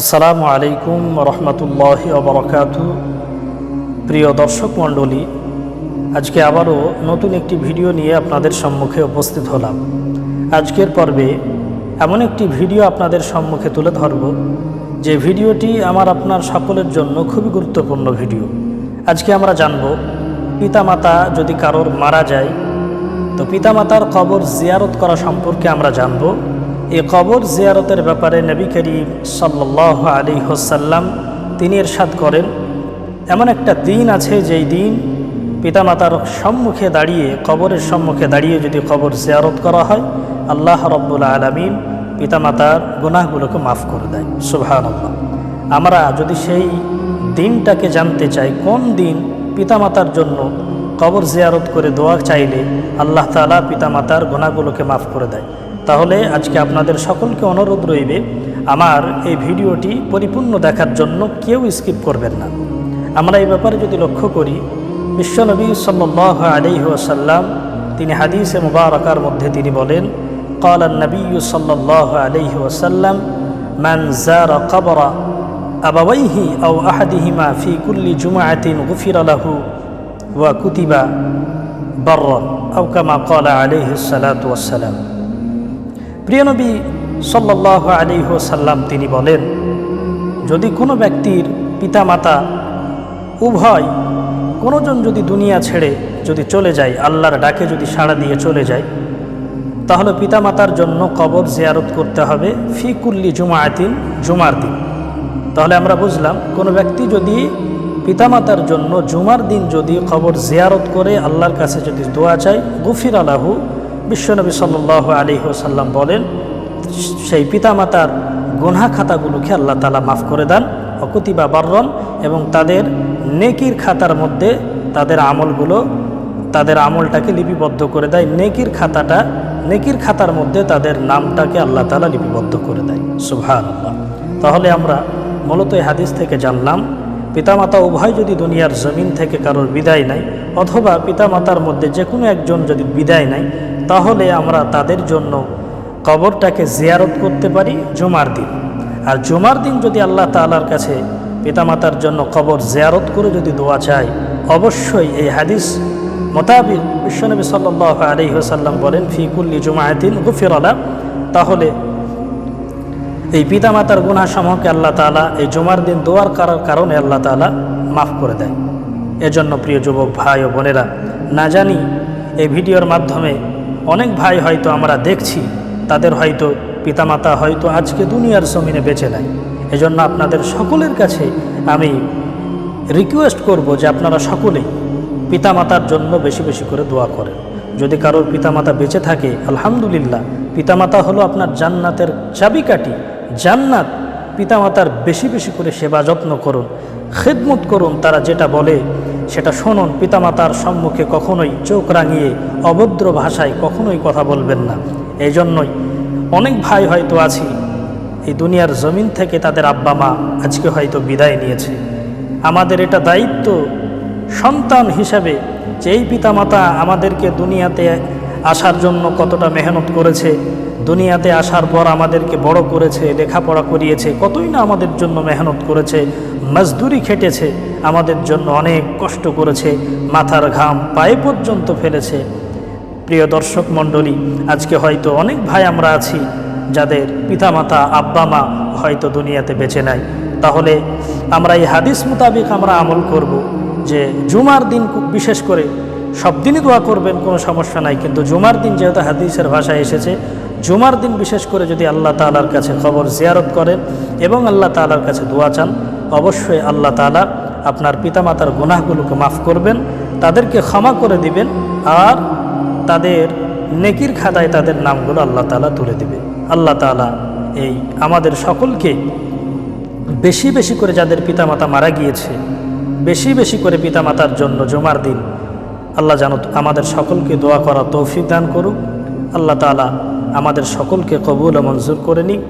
আসসালামু আলাইকুম রহমতুল্লাহ বরকাত। প্রিয় দর্শক মণ্ডলী, আজকে আবারও নতুন একটি ভিডিও নিয়ে আপনাদের সম্মুখে উপস্থিত হলাম। আজকের পর্বে এমন একটি ভিডিও আপনাদের সম্মুখে তুলে ধরব, যে ভিডিওটি আমার আপনার সকলের জন্য খুবই গুরুত্বপূর্ণ ভিডিও। আজকে আমরা জানব, পিতামাতা যদি কারোর মারা যায়, তো পিতামাতার কবর জিয়ারত করা সম্পর্কে আমরা জানব। এই কবর জিয়ারতের ব্যাপারে নবী করিম সাল্লাহ আলী হোসাল্লাম তিনি এরশাদ করেন। এমন একটা দিন আছে যেই দিন পিতামাতার সম্মুখে দাঁড়িয়ে, কবরের সম্মুখে দাঁড়িয়ে যদি কবর জিয়ারত করা হয়, আল্লাহ রব্বুল আলমিন পিতামাতার গুনাহগুলোকে মাফ করে দেয় সুভান আমরা যদি সেই দিনটাকে জানতে চাই, কোন দিন পিতামাতার জন্য কবর জিয়ারত করে দোয়া চাইলে আল্লাহ তালা পিতামাতার গোনাগুলোকে মাফ করে দেয়? তাহলে আজকে আপনাদের সকলকে অনুরোধ রইবে আমার এই ভিডিওটি পরিপূর্ণ দেখার জন্য কেউ স্কিপ করবেন না আমরা এই ব্যাপারে যদি লক্ষ্য করি বিশ্বনবী সাল্লাহ আলি ওসাল্লাম তিনি হাদিসে মুবারকার মধ্যে তিনি বলেন قال النبي صلى الله عليه وسلم من زار قبر أبويه أو أحدهما في كل جمعة غفر له وكتب برا أو كما قال عليه الصلاة والسلام প্রিয়নবী সাল্লাহ আলী সাল্লাম তিনি বলেন, যদি কোনো ব্যক্তির পিতামাতা উভয়, কোনোজন যদি দুনিয়া ছেড়ে যদি চলে যায়, আল্লাহর ডাকে যদি সাড়া দিয়ে চলে যায়, তাহলে পিতামাতার জন্য কবর জিয়ারত করতে হবে ফি কুল্লি জুমায়াতিন জুমার দিন। তাহলে আমরা বুঝলাম, কোনো ব্যক্তি যদি পিতামাতার জন্য জুমার দিন যদি কবর জিয়ারত করে, আল্লাহর কাছে যদি দোয়া চায় গুফির আলাহু বিশ্বনবী সাল্লাহ আলী সাল্লাম বলেন, সেই পিতামাতার গুনহা খাতাগুলোকে আল্লাহ তালা মাফ করে দেন, অকুতিবা বার্রন, এবং তাদের নেকির খাতার মধ্যে তাদের আমলগুলো, তাদের আমলটাকে লিপিবদ্ধ করে দেয়। নেকির খাতাটা, নেকির খাতার মধ্যে তাদের নামটাকে আল্লাহ তালা লিপিবদ্ধ করে দেয়। সুভান তাহলে আমরা মূলত এই হাদিস থেকে জানলাম পিতামাতা উভয় যদি দুনিয়ার জমিন থেকে কারোর বিদায় নেয়, অথবা পিতামাতার মধ্যে যে কোনো একজন যদি বিদায় নেয়, তাহলে আমরা তাদের জন্য কবরটাকে জিয়ারত করতে পারি জুমার দিন। আর জুমার দিন যদি আল্লাহ তালার কাছে পিতামাতার জন্য কবর জিয়ারত করে যদি দোয়া চায়, অবশ্যই এই হাদিস মোতাবিক বিশ্বনবী সাল্লাহ আলী বলেন ফিকুল্লি জুমায়তিন গুফির আলা তাহলে এই পিতামাতার গুণাসমূহকে আল্লাহ তালা এই জুমার দিন দোয়ার করার কারণে আল্লাহ তালা মাফ করে দেয়। এজন্য প্রিয় যুবক ভাই ও বোনেরা, না জানি এই ভিডিওর মাধ্যমে অনেক ভাই হয়তো আমরা দেখছি, তাদের হয়তো পিতামাতা হয়তো আজকে দুনিয়ার জমিনে বেঁচে নেয় এজন্য আপনাদের সকলের কাছে আমি রিকোয়েস্ট করব যে আপনারা সকলেই পিতামাতার জন্য বেশি বেশি করে দোয়া করেন। যদি কারোর পিতামাতা বেঁচে থাকে, আলহামদুলিল্লাহ, পিতামাতা হলো আপনার জান্নাতের চাবিকাঠি। জান্নাত পিতামাতার বেশি বেশি করে সেবা যত্ন করুন, খেদমত করুন, তারা যেটা বলে সেটা শুনুন। পিতামাতার সম্মুখে কখনোই চোখ রাঙিয়ে অভদ্র ভাষায় কখনোই কথা বলবেন না। এই জন্যই অনেক ভাই হয়তো আছি, এই দুনিয়ার জমিন থেকে তাদের আব্বা মা আজকে হয়তো বিদায় নিয়েছে। আমাদের এটা দায়িত্ব সন্তান হিসাবে যে এই পিতামাতা আমাদেরকে দুনিয়াতে আসার জন্য কতটা মেহনত করেছে দুনিয়াতে আসার পর আমাদেরকে বড় করেছে, লেখাপড়া করিয়েছে, কতই না আমাদের জন্য মেহনত করেছে, মজদুরি খেটেছে, আমাদের জন্য অনেক কষ্ট করেছে, মাথার ঘাম পায়ে পর্যন্ত ফেলেছে। প্রিয় দর্শক মণ্ডলী, আজকে হয়তো অনেক ভাই আমরা আছি যাদের পিতামাতা আব্বা মা হয়তো দুনিয়াতে বেঁচে নাই। তাহলে আমরা এই হাদিস মোতাবেক আমরা আমল করব যে জুমার দিন বিশেষ করে। সব দিনই দোয়া করবেন, কোনো সমস্যা নাই। কিন্তু জুমার দিন যেহেতু হাদিসের ভাষায় এসেছে জুমার দিন বিশেষ করে যদি আল্লাহ তালার কাছে খবর জিয়ারত করেন এবং আল্লাহ তালার কাছে দোয়া চান, অবশ্যই আল্লাহ তালা আপনার পিতামাতার গুনাহগুলোকে মাফ করবেন, তাদেরকে ক্ষমা করে দিবেন আর তাদের নেকির খাতায় তাদের নামগুলো আল্লাহ তালা তুলে দিবে আল্লাহ তালা এই আমাদের সকলকে বেশি বেশি করে যাদের পিতামাতা মারা গিয়েছে, বেশি বেশি করে পিতামাতার জন্য জমার দিন আল্লাহ জানো আমাদের সকলকে দোয়া করা তৌফিক দান করুক। আল্লাহ তালা আমাদের সকলকে কবুল ও মঞ্জুর করে নিক।